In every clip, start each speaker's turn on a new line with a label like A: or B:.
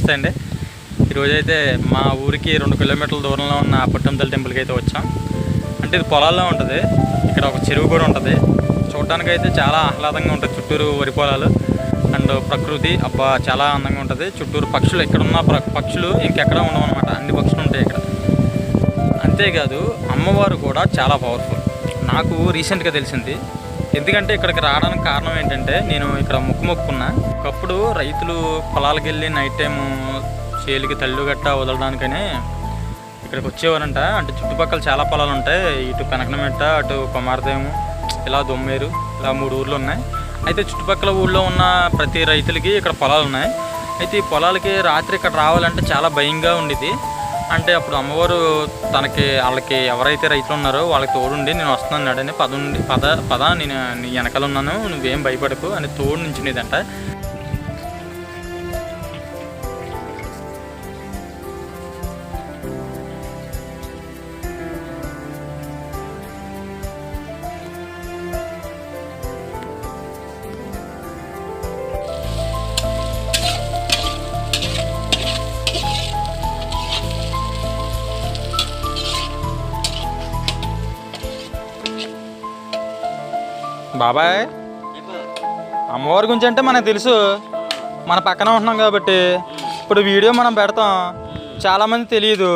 A: నమస్తే అండి ఈరోజైతే మా ఊరికి రెండు కిలోమీటర్ల దూరంలో ఉన్న పుట్టంతల్లి టెంపుల్కి అయితే వచ్చాం. అంటే ఇది పొలాల్లో ఉంటుంది. ఇక్కడ ఒక చెరువు కూడా ఉంటుంది. చూడటానికి అయితే చాలా ఆహ్లాదంగా ఉంటుంది చుట్టూరు వరి పొలాలు. అండ్ ప్రకృతి అబ్బా చాలా అందంగా ఉంటుంది. చుట్టూరు పక్షులు ఇక్కడ ఉన్న పక్షులు ఇంకెక్కడ ఉండవు అనమాట అన్ని పక్షులు ఉంటాయి ఇక్కడ. అంతేకాదు అమ్మవారు కూడా చాలా పవర్ఫుల్. నాకు రీసెంట్గా తెలిసింది ఎందుకంటే ఇక్కడికి రావడానికి కారణం ఏంటంటే నేను ఇక్కడ ముక్కు మొక్కున్నా ఒకప్పుడు రైతులు పొలాలకు వెళ్ళి నైట్ టైం చేలికి తల్లు గట్ట వదలడానికనే ఇక్కడికి వచ్చేవారంట. అంటే చుట్టుపక్కల చాలా పొలాలు ఉంటాయి. ఇటు పెనకనమెట్ట అటు కుమారదేము ఇలా దొమ్మేరు ఇలా మూడు ఊర్లు ఉన్నాయి. అయితే చుట్టుపక్కల ఊళ్ళో ఉన్న ప్రతి రైతులకి ఇక్కడ పొలాలు ఉన్నాయి. అయితే ఈ పొలాలకి రాత్రి ఇక్కడ రావాలంటే చాలా భయంగా ఉండేది. అంటే అప్పుడు అమ్మవారు తనకి వాళ్ళకి ఎవరైతే రైతులు ఉన్నారో వాళ్ళకి తోడుండి నేను వస్తున్నాను అని పద ఉండి పద పద నేను నీ వెనకాల ఉన్నాను నువ్వేం భయపడకు అని తోడు నుంచునేదంట. బాబాయ్ అమ్మవారి గురించి అంటే మనకు తెలుసు. మన పక్కన ఉంటున్నాం కాబట్టి. ఇప్పుడు వీడియో మనం పెడతాం. చాలా మంది తెలియదు.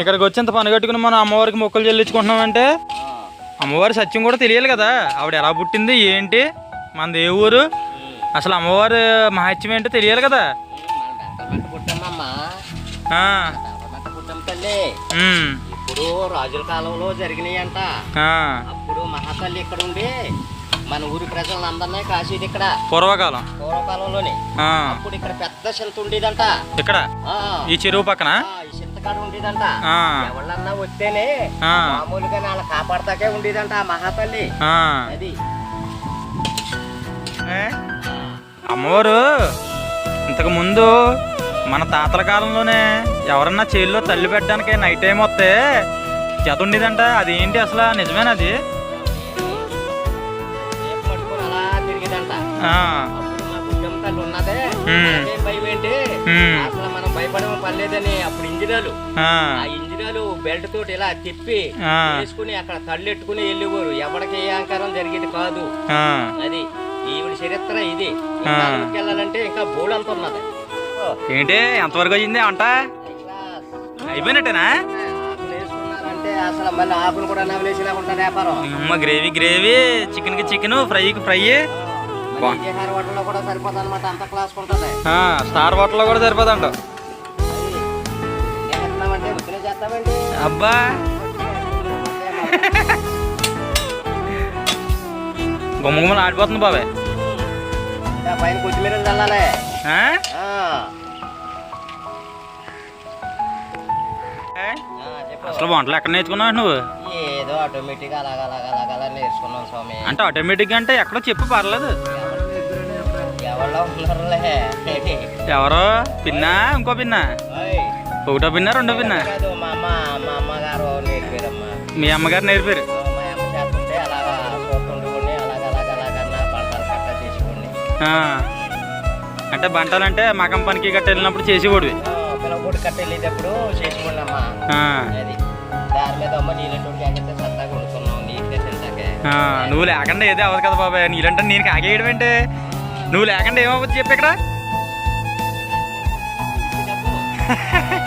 A: ఇక్కడికి వచ్చేంత పని కట్టుకుని మనం అమ్మవారికి మొక్కలు చెల్లించుకుంటున్నాం అంటే అమ్మవారి సత్యం కూడా తెలియాలి కదా. ఆవిడ ఎలా పుట్టింది ఏంటి మనది ఏ ఊరు అసలు అమ్మవారి మహత్యం ఏంటో తెలియాలి కదా.
B: ఇప్పుడు రాజుల కాలంలో జరిగినాయి అంట అప్పుడు మహాతల్లి ఇక్కడ ఉండి? మన ఊరి ప్రజలను అందరినీ కాసేది ఇక్కడ
A: పూర్వకాలం.
B: పూర్వకాలంలోనే. అప్పుడు ఇక్కడ పెద్ద చింత ఉండేదంట.
A: ఇక్కడ? ఈ చెరువు పక్కన?
B: ఈ చింతకాడ ఉండేదంట.
A: ఆ,
B: ఎవళ్ళన్నా వస్తేనే మామూలుగా వాళ్ళ కాపాడతాకే ఉండేదంట ఆ
A: ఆ.
B: అది?
A: అమ్మవారు ఇంతకు ముందు మన తాతల కాలంలోనే ఎవరన్నా చేల్లో తల్లి పెట్టడానికి నైట్ టైం వస్తే జత ఉండేదంట. అదేంటి అసలు? నిజమేనది
B: రేపు అప్పుడు ఉన్నదే. భయం ఏంటి? అసలు మనం భయపడడం పర్లేదని అప్పుడు ఇంజినాలు
A: ఆ,
B: ఇంజినాలు బెల్ట్ తోటి ఇలా తిప్పి
A: ఆ,
B: వేసుకుని అక్కడ తళ్ళెట్టుకుని వెళ్ళేవారు. ఎవరికి ఏ అహంకారం జరిగేది కాదు. అది ఈవిడ చరిత్ర ఇది. ఇంకా వెళ్ళాలంటే ఇంకా బోడంత ఉన్నది. ఓ,
A: ఏంటి? ఎంతవరకు అయింది అంట. అయిపోయినట్టేనా?
B: అసలు మళ్ళీ ఆకులు కూడా నవలేసేలా ఉంటుంది వ్యాపారం.
A: అమ్మ గ్రేవీ గ్రేవీ. చికెన్కి చికెన్ ఫ్రైకి ఫ్రై.
B: మళ్ళీ విజయహార హోటల్లో కూడా సరిపోతుంది అనమాట అంత క్లాస్ ఉంటుంది
A: స్టార్ హోటల్లో కూడా సరిపోదంట. అబ్బా. గుమ్మగుమ్మలు ఆడిపోతుంది బాబాయ్.
B: ఇంకా పైన కొత్తిమీర చల్లాలి.
A: అసలు వంటలు ఎక్కడ నేర్చుకున్నావు నువ్వు?
B: ఏదో ఆటోమేటిక్ అలాగ అలాగ అలాగ అలా నేర్చుకున్నాం స్వామి.
A: అంటే ఆటోమేటిక్గా అంటే ఎక్కడో చెప్పు పర్లేదు.
B: ఎవరో?
A: పిన్నా? ఇంకో పిన్నా? ఒకటో పిన్నా రెండో పిన్నా?
B: మా అమ్మ మా అమ్మగారు
A: నేర్పారు. అంటే బంటాలంటే మకం పనికి గట్ట వెళ్ళినప్పుడు
B: కట్ట వెళ్ళేటప్పుడు దాని మీద అమ్మ సరదాగా నీట్గా తింటాకే.
A: ఆ, నువ్వు లేకుండా ఏదే అవ్వదు కదా బాబాయ్. నీళ్ళంటే నేను కాగేయడం ఏంటి? నువ్వు లేకుండా ఏమవ్వదు చెప్పు ఇక్కడ?